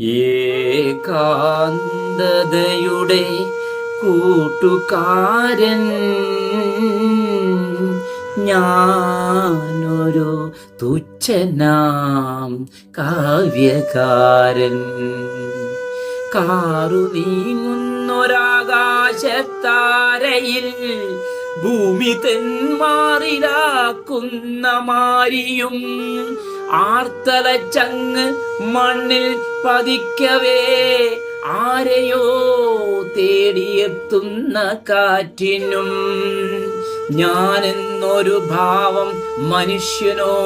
ഏകാന്തതയുടെ കൂട്ടുകാരൻ. ഞാനൊരു തുച്ഛനാം കാവ്യകാരൻ. കാറു നീങ്ങുന്നൊരാകാശത്താരയിൽ ഭൂമി തെന്മാറിലാക്കുന്ന മാരിയും ആർത്തലച്ചങ്ങ് മണ്ണിൽ പതിക്കവേ. ആരെയോ തേടിയെത്തുന്ന കാറ്റിനും ഞാനെന്നൊരു ഭാവം മനുഷ്യനോ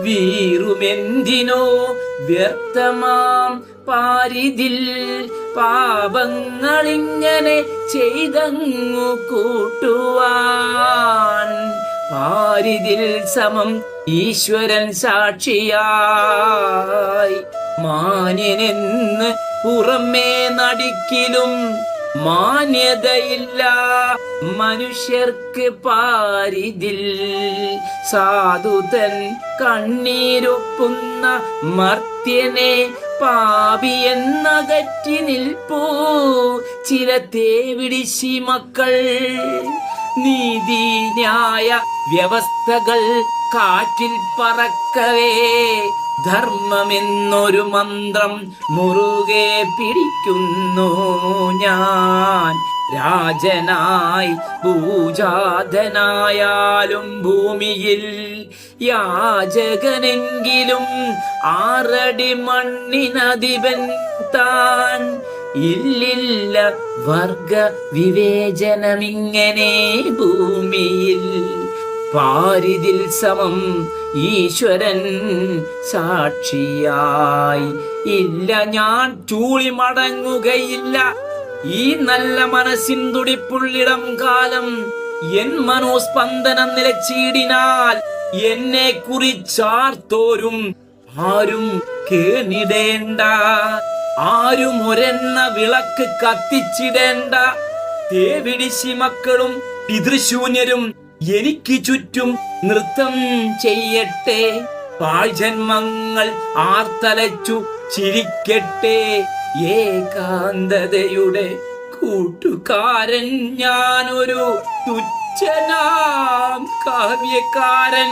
വീറുമെന്തിനോ വ്യർത്ഥമാം പാരിതിൽ പാപങ്ങളിങ്ങനെ ചെയ്തങ്ങു കൂട്ടുവാൻ. പാരിതിൽ സമം ഈശ്വരൻ സാക്ഷിയായി. മാന്യനെന്ന് പുറമേ നടിക്കിലും മാന്യതയില്ല. മനുഷ്യർക്ക് പാരിതിൽ സാധുതൻ കണ്ണീരൊപ്പുന്ന മർത്യനെ പാപിയെന്നകറ്റി നിൽപ്പൂ. ചില തേവിടിശി മക്കൾ നീതി ന്യായ വ്യവസ്ഥകൾ കാറ്റിൽ പറക്കവേ. ധർമ്മമെന്നൊരു മന്ത്രം മുറുകെ പിടിക്കുന്നു ഞാൻ. രാജനായി പൂജാതനായാലും ഭൂമിയിൽ യാചകനെങ്കിലും ആറടി മണ്ണിനധിപൻ താൻ. ഇല്ലില്ല വർഗ വിവേചനമിങ്ങനെ ഭൂമിയിൽ. പാരിതിൽ സമം ഈശ്വരൻ സാക്ഷിയായി. ഇല്ല ഞാൻ ചൂളി മടങ്ങുകയില്ല. ഈ നല്ല മനസ്സിൻ തുടിപ്പുള്ളിടം കാലം എൻ മനോസ്പന്ദനം നിലച്ചീടിനാൽ എന്നെ കുറിച്ചാർത്തോരും ആരും കേണിടേണ്ട. ആരും ഒരെണ്ണ വിളക്ക് കത്തിച്ചിടേണ്ട. തേവിടിശി മക്കളും പിതൃശൂന്യരും എനിക്ക് ചുറ്റും നൃത്തം ചെയ്യട്ടെ. പാഴ്ജന്മങ്ങൾ ആർത്തലച്ചു ചിരിക്കട്ടെ. ഏകാന്തതയുടെ കൂട്ടുകാരൻ ഞാനൊരു തുച്ഛനാം കാവ്യക്കാരൻ.